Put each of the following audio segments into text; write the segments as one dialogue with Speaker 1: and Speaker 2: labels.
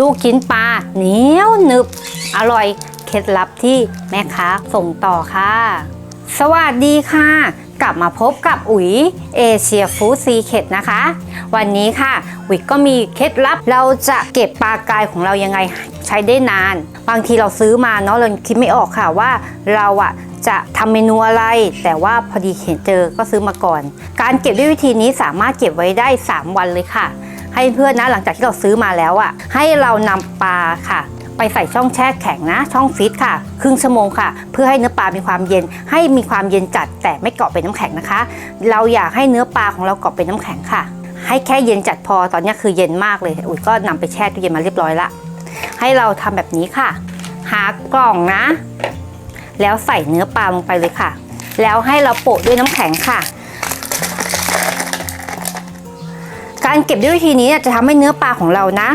Speaker 1: ลูกชิ้นปลาเหนียวหนึบ อร่อยเคล็ดลับที่แม่ค้าส่งต่อค่ะ สวัสดีค่ะ กลับมาพบกับอุ๋ยเอเชียฟู้ดซีเคดนะคะ วันนี้ค่ะอุ๋ยก็มีเคล็ดลับเราจะเก็บปลากายของเรายังไงใช้ได้นาน บางทีเราซื้อมาเนาะเราคิดไม่ออกค่ะว่าเราอะจะทำเมนูอะไร แต่ว่าพอดีเห็นเจอก็ซื้อมาก่อน การเก็บด้วยวิธีนี้สามารถเก็บไว้ได้ 3 วันเลยค่ะ ให้เพื่อนนะหลังจากที่เราซื้อมาแล้วอะให้เรานำปลาค่ะ ไปใส่ช่องแช่แข็งนะ ช่องฟิตค่ะ ครึ่งชั่วโมงค่ะ เพื่อให้เนื้อปลามีความเย็น ให้มีความเย็นจัดแต่ไม่เกาะเป็นน้ำแข็งนะคะ เราอยากให้เนื้อปลาของเราเกาะเป็นน้ำแข็งค่ะ ให้แค่เย็นจัดพอตอนนี้คือเย็นมากเลยอุ๋ยก็นำไปแช่ตู้เย็นมาเรียบร้อยละให้เราทำแบบนี้ค่ะ หากล่องนะ แล้วใส่เนื้อปลาลงไปเลยค่ะ แล้วให้เราโปะด้วยน้ำแข็งค่ะ การเก็บด้วยวิธีนี้จะทำให้เนื้อปลาของเรานะ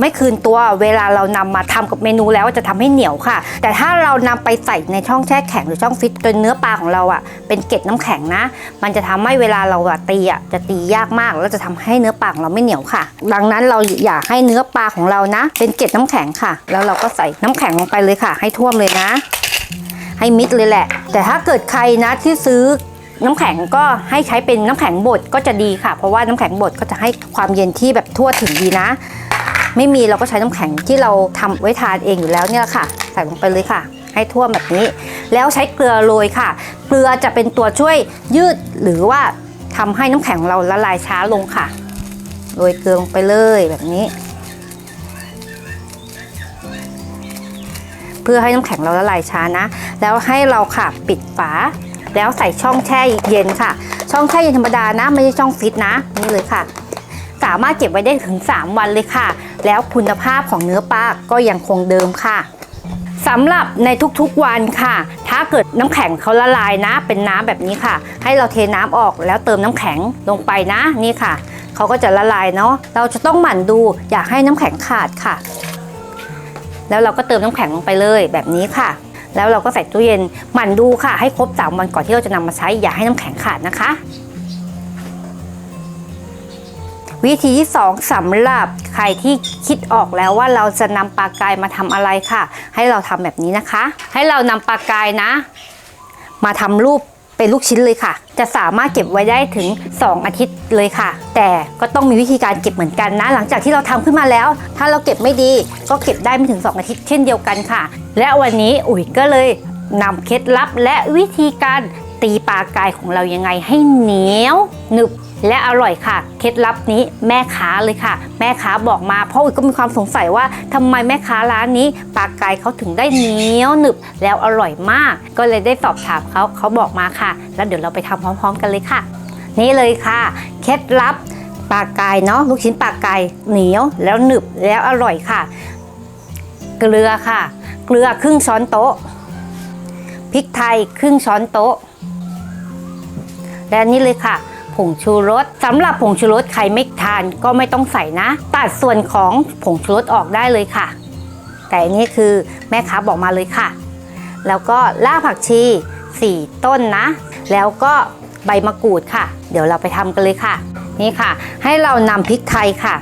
Speaker 1: ไม่คืนตัวเวลาเรานำมาทำกับเมนูแล้วจะทำให้เหนียวค่ะ แต่ถ้าเรานำไปใส่ในช่องแช่แข็งหรือช่องฟิตจนเนื้อปลาของเราอะเป็นเกล็ดน้ำแข็งนะ มันจะทำให้เวลาเราอะตีอะจะตียากมากแล้วจะทำให้เนื้อปลาของเราไม่เหนียวค่ะ ดังนั้นเราอยากให้เนื้อปลาของเรานะ เป็นเกล็ดน้ำแข็งค่ะ แล้วเราก็ใส่น้ำแข็งลงไปเลยค่ะ ให้ท่วมเลยนะ ให้มิดเลยแหละ แต่ถ้าเกิดใครนะที่ซื้อ น้ำแข็งก็ให้ใช้เป็นน้ำแข็งบดก็จะดีค่ะ เพราะว่าน้ำแข็งบดก็จะให้ความเย็นที่แบบทั่วถึงดีนะ ไม่มีเราก็ใช้น้ำแข็งที่เราทำไว้ทานเองอยู่แล้วเนี่ยค่ะ ใส่ลงไปเลยค่ะ ให้ท่วมแบบนี้ แล้วใช้เกลือโรยค่ะ เกลือจะเป็นตัวช่วยยืดหรือว่าทำให้น้ำแข็งของเราละลายช้าลงค่ะโรยเกลือลงไปเลยแบบนี้ เพื่อให้น้ำแข็งเราละลายช้านะ แล้วให้เราค่ะปิดฝา แล้วใส่ช่องแช่เย็นค่ะ ช่องแช่เย็นธรรมดานะ ไม่ใช่ช่องฟิตนะ นี่เลยค่ะ สามารถเก็บไว้ได้ถึง 3 วันเลยค่ะ แล้วคุณภาพของเนื้อปลาก็ยังคงเดิมค่ะสำหรับในทุกๆวันค่ะ ถ้าเกิดน้ำแข็งเขาละลายนะ เป็นน้ำแบบนี้ค่ะ ให้เราเทน้ำออกแล้วเติมน้ำแข็งลงไปนะนี่ค่ะเขาก็จะละลายเนาะเราจะต้องหมั่นดูอยากให้น้ำแข็งขาดค่ะ แล้วเราก็เติมน้ำแข็งลงไปเลยแบบนี้ค่ะ แล้วเราก็ใส่ตู้เย็นหมั่นดูค่ะ ให้ครบ 3 วันก่อนที่เราจะนำมาใช้อย่าให้น้ำแข็งขาดนะคะ วิธีที่ 2สำหรับใครที่คิดออกแล้วว่าเราจะนำปลากายมาทำอะไรค่ะ ให้เราทำแบบนี้นะคะ ให้เรานำปลากายนะ มาทำรูป เป็นลูกชิ้นเลยค่ะ จะสามารถเก็บไว้ได้ถึง 2 อาทิตย์เลยค่ะ แต่ก็ต้องมีวิธีการเก็บเหมือนกันนะ หลังจากที่เราทำขึ้นมาแล้ว ถ้าเราเก็บไม่ดีก็เก็บได้ไม่ถึง 2 อาทิตย์เช่นเดียวกันค่ะ และวันนี้อุ๋ยก็เลยนำเคล็ดลับและวิธีการตีปลากายของเรายังไงให้เหนียวหนึบ และอร่อยค่ะ เคล็ดลับนี้แม่ค้าเลยค่ะ แม่ค้าบอกมาเพราะอุ๋ยก็มีความสงสัยว่าทำไมแม่ค้าร้านนี้ปลากายเขาถึงได้เหนียวหนึบแล้วอร่อยมาก ก็เลยได้สอบถามเขาเขาบอกมาค่ะ แล้วเดี๋ยวเราไปทำพร้อม ๆ กันเลยค่ะ นี่เลยค่ะ เคล็ดลับปลากายเนาะลูกชิ้นปลากายเหนียวแล้วหนึบแล้วอร่อยค่ะ เกลือค่ะ เกลือครึ่งช้อนโต๊ะพริกไทยครึ่งช้อนโต๊ะและนี่เลยค่ะ ผงชูรสสำหรับผงชูรสใครไม่ทานก็ไม่ต้องใส่นะ ตัดส่วนของผงชูรสออกได้เลยค่ะ แต่อันนี่คือแม่ค้าบอกมาเลยค่ะ แล้วก็รากผักชี 4 ต้นนะ แล้วก็ใบมะกรูดค่ะ เดี๋ยวเราไปทำกันเลยค่ะ นี่ค่ะ ให้เรานำพริกไทยค่ะ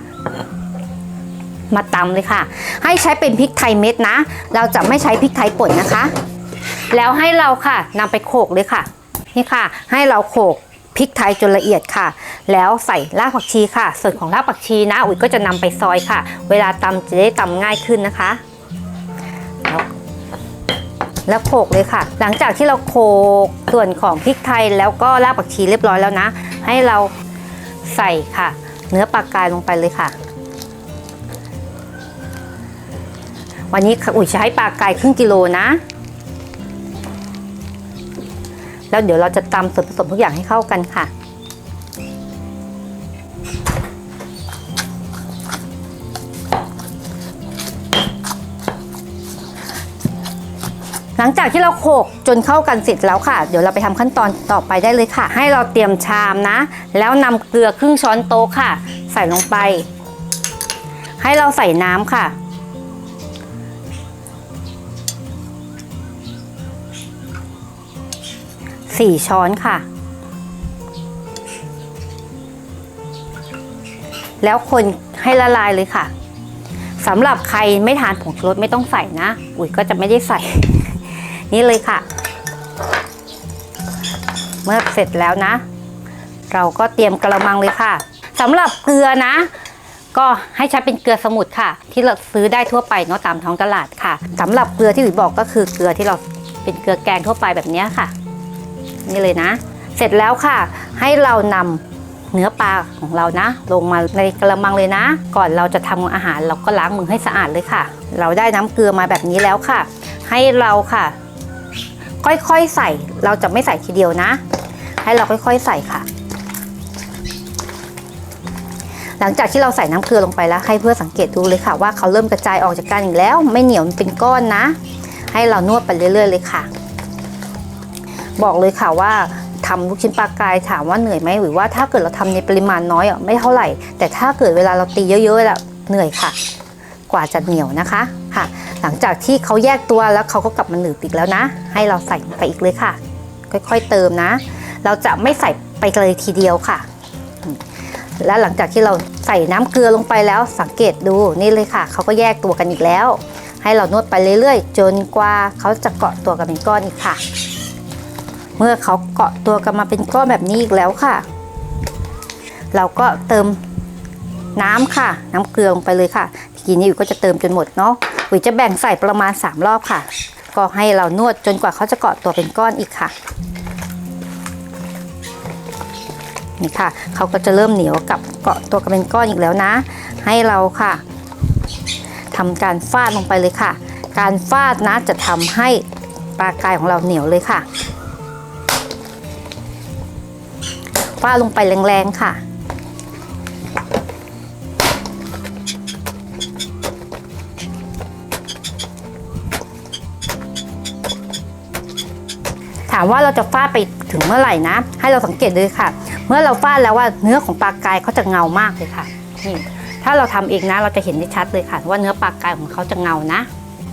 Speaker 1: มาตำเลยค่ะ ให้ใช้เป็นพริกไทยเม็ดนะ เราจะไม่ใช้พริกไทยป่นนะคะ แล้วให้เราค่ะนำไปโขลกเลยค่ะ นี่ค่ะ ให้เราโขลก พริกไทยจนละเอียดค่ะ แล้วใส่รากผักชีค่ะ ส่วนของรากผักชีนะอุ๋ยก็จะนำไปซอยค่ะ เวลาตำจะได้ตำง่ายขึ้นนะคะ แล้วแล้วโขลกเลยค่ะ หลังจากที่เราโขลกส่วนของพริกไทยแล้วก็รากผักชีเรียบร้อยแล้วนะ ให้เราใส่ค่ะ เนื้อปลากายลงไปเลยค่ะวันนี้อุ๋ยจะให้ปลากายครึ่งกิโลนะ แล้วเดี๋ยวเราจะตำส่วนผสมทุกอย่างให้เข้ากันค่ะ หลังจากที่เราโขลกจนเข้ากันเสร็จแล้วค่ะ เดี๋ยวเราไปทำขั้นตอนต่อไปได้เลยค่ะ ให้เราเตรียมชามนะ แล้วนำเกลือครึ่งช้อนโต๊ะค่ะ ใส่ลงไป ให้เราใส่น้ำค่ะ สี่ช้อนค่ะ แล้วคนให้ละลายเลยค่ะสำหรับใครไม่ทานผงชูรสไม่ต้องใส่นะ อุ๋ยก็จะไม่ได้ใส่ นี่เลยค่ะ เมื่อเสร็จแล้วนะ เราก็เตรียมกระมังเลยค่ะสำหรับเกลือนะ ก็ให้ใช้เป็นเกลือสมุทรค่ะ ที่เราซื้อได้ทั่วไปเนาะตามท้องตลาดค่ะสำหรับเกลือที่อุ๋ยบอกก็คือเกลือที่เราเป็นเกลือแกงทั่วไปแบบนี้ค่ะ นี่เลยนะ เสร็จแล้วค่ะ ให้เรานำเนื้อปลาของเรานะ ลงมาในกระมังเลยนะ ก่อนเราจะทำอาหารเราก็ล้างมือให้สะอาดเลยค่ะ เราได้น้ำเกลือมาแบบนี้แล้วค่ะ ให้เราค่ะ ค่อยๆใส่เราจะไม่ใส่ทีเดียวนะ ให้เราค่อยๆใส่ค่ะ หลังจากที่เราใส่น้ำเกลือลงไปแล้ว ให้เพื่อสังเกตดูเลยค่ะ ว่าเขาเริ่มกระจายออกจากกันอีกแล้ว ไม่เหนียวเป็นก้อนนะ ให้เรานวดไปเรื่อย ๆ เลยค่ะ บอกเลยค่ะว่าทำลูกชิ้นปลากายถามว่าเหนื่อยไหมหรือว่าถ้าเกิดเราทำในปริมาณน้อยอะไม่เท่าไหร่ แต่ถ้าเกิดเวลาเราตีเยอะๆล้วเหนื่อยค่ะ กว่าจะเหนียวนะคะค่ะ หลังจากที่เขาแยกตัวแล้วเขาก็กลับมาหนืดอีกแล้วนะ ให้เราใส่ไปอีกเลยค่ะ ค่อยๆเติมนะ เราจะไม่ใส่ไปเลยทีเดียวค่ะ และหลังจากที่เราใส่น้ำเกลือลงไปแล้วสังเกตดูนี่เลยค่ะเขาก็แยกตัวกันอีกแล้ว ให้เรานวดไปเรื่อยๆ จนกว่าเขาจะเกาะตัวกันเป็นก้อนอีกค่ะ เมื่อเขาเกาะตัวกันมาเป็นก้อนแบบนี้อีกแล้วค่ะ เราก็เติมน้ำค่ะ น้ำเกลือลงไปเลยค่ะทีนี้อุ๋ยก็จะเติมจนหมดเนาะอุ๋ยจะแบ่งใส่ประมาณ 3 รอบค่ะ ก็ให้เรานวดจนกว่าเขาจะเกาะตัวเป็นก้อนอีกค่ะนี่ค่ะเขาก็จะเริ่มเหนียวกับเกาะตัวกันเป็นก้อนอีกแล้วนะ ให้เราค่ะทำการฟาดลงไปเลยค่ะ การฟาดนะจะทำให้ปลากายของเราเหนียวเลยค่ะ ฟาดลงไปแรงๆค่ะ ถามว่าเราจะฟาดไปถึงเมื่อไหร่นะ ให้เราสังเกตเลยค่ะ เมื่อเราฟาดแล้วว่าเนื้อของปลากายเขาจะเงามากเลยค่ะนี่ถ้าเราทำเองนะเราจะเห็นได้ชัดเลยค่ะ ว่าเนื้อปลากายของเขาจะเงานะ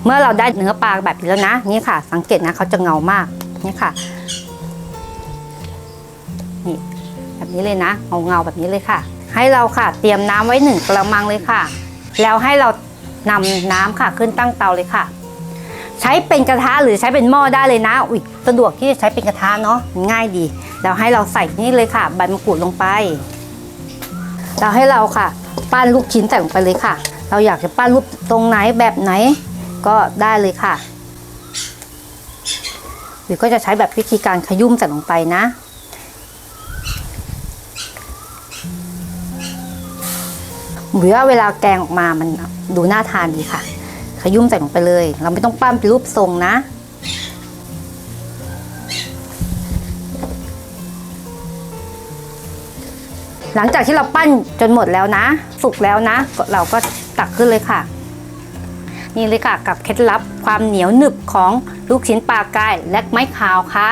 Speaker 1: เมื่อเราได้เนื้อปลาแบบนี้แล้วนะ นี่ค่ะ สังเกตนะเขาจะเงามากนี่ค่ะนี่ แบบนี้เลยนะเงาเงาๆแบบนี้เลยค่ะ ให้เราค่ะเตรียมน้ำไว้หนึ่งกระมังเลยค่ะ แล้วให้เรานำน้ำค่ะขึ้นตั้งเตาเลยค่ะ ใช้เป็นกระทะหรือใช้เป็นหม้อได้เลยนะอุ๊ยสะดวกที่จะใช้เป็นกระทะเนาะง่ายดีแล้วให้เราใส่นี่เลยค่ะ ใบมะกรูดลงไปแล้วให้เราค่ะ ปั้นลูกชิ้นใส่ลงไปเลยค่ะ เราอยากจะปั้นรูปตรงไหนแบบไหน ก็ได้เลยค่ะ หรือก็จะใช้แบบวิธีการขยุ่มใส่ลงไปนะ หรือว่าเวลาแกงออกมามันดูน่าทานดีค่ะ ขยุ่มใส่ลงไปเลย เราไม่ต้องปั้นเป็นรูปทรงนะ หลังจากที่เราปั้นจนหมดแล้วนะ สุกแล้วนะ เราก็ตักขึ้นเลยค่ะ นี่เลยค่ะกับเคล็ดลับความเหนียวหนึบของลูกชิ้นปลากายและไม้ขาวค่ะ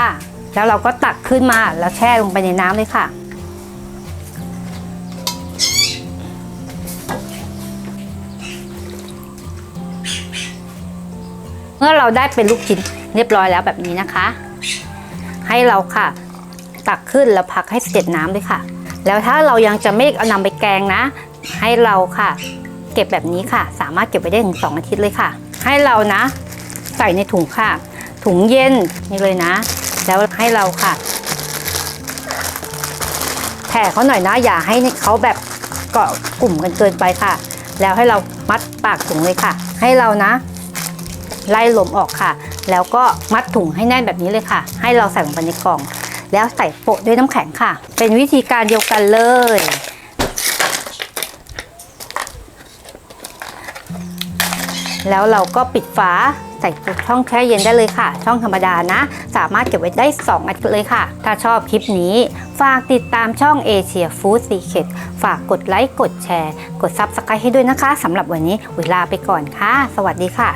Speaker 1: แล้วเราก็ตักขึ้นมาแล้วแช่ลงไปในน้ำเลยค่ะ มื่อเราได้เป็นลูกชิ้นเรียบร้อยแล้วแบบนี้นะคะ ให้เราค่ะ ตักขึ้นแล้วพักให้เสด็จน้ำด้วยค่ะ แล้วถ้าเรายังจะไม่เอานำไปแกงนะ ให้เราค่ะ เก็บแบบนี้ค่ะ สามารถเก็บไว้ได้ถึงสองอาทิตย์เลยค่ะ ให้เรานะ ใส่ในถุงค่ะ ถุงเย็นนี่เลยนะ แล้วให้เราค่ะแผ่เขาหน่อยนะอย่าให้เขาแบบเกาะกลุ่มกันเกินไปค่ะ แล้วให้เรามัดปากถุงเลยค่ะ ให้เรานะ ไล่ลมออกค่ะ แล้วก็มัดถุงให้แน่นแบบนี้เลยค่ะ ให้เราใส่ลงไปในกล่อง แล้วใส่โปะด้วยน้ำแข็งค่ะ เป็นวิธีการเดียวกันเลย แล้วเราก็ปิดฝาใส่ช่องแช่เย็นได้เลยค่ะ ช่องธรรมดานะ สามารถเก็บไว้ได้ 2อาทิตย์เลยค่ะ ถ้าชอบคลิปนี้ ฝากติดตามช่อง Asia Food Secret ฝากกดไลค์ กดแชร์ กด Subscribe ให้ด้วยนะคะสำหรับวันนี้เวลาไปก่อนค่ะ สวัสดีค่ะ